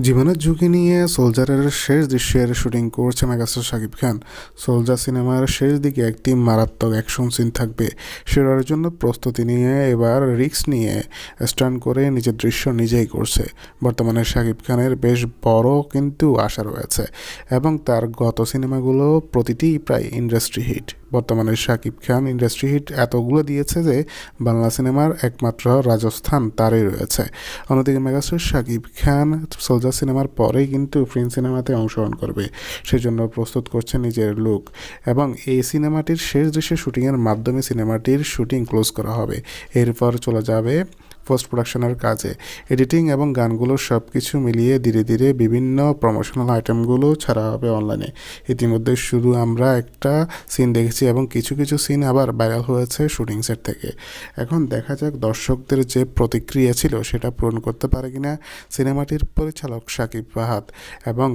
জীবনের ঝুঁকি নিয়ে সোলজারের শেষ দৃশ্যের শুটিং করছে মেগাস্টার শাকিব খান। সোলজার সিনেমার শেষ দিকে একটি মারাত্মক অ্যাকশন সিন থাকবে। সেটার জন্য প্রস্তুতি নিয়ে এবার রিক্স নিয়ে স্টান্ট করে নিজের দৃশ্য নিজেই করছে। বর্তমানে শাকিব খানের বেশ বড় কিন্তু আশা রয়েছে এবং তার গত সিনেমাগুলো প্রতিটি প্রায় ইন্ডাস্ট্রি হিট। বর্তমানে শাকিব খান ইন্ডাস্ট্রি হিট এতগুলো দিয়েছে যে বাংলা সিনেমার একমাত্র রাজস্থান তারই রয়েছে। অন্যদিকে মেগাস্টার শাকিব খান সোলজার সিনেমার পরেই কিন্তু প্রিন্স সিনেমাতে অংশগ্রহণ করবে। সেজন্য প্রস্তুত করছে নিজের লুক এবং এই সিনেমাটির শেষ দৃশ্যে শুটিংয়ের মাধ্যমে সিনেমাটির শুটিং ক্লোজ করা হবে। এরপর চলে যাবে পোস্ট প্রোডাকশনের কাজে। এডিটিং এবং গানগুলো সব কিছু মিলিয়ে ধীরে ধীরে বিভিন্ন প্রমোশনাল আইটেমগুলো ছাড়া হবে অনলাইনে ইতিমধ্যে শুধু আমরা একটা সিন দেখেছি এবং কিছু কিছু সিন আবার ভাইরাল হয়েছে শুটিং সেট থেকে। এখন দেখা যাক দর্শকদের যে প্রতিক্রিয়া ছিল সেটা পূরণ করতে পারে কিনা। সিনেমাটির পরিচালক সাকিব ফাহাদ এবং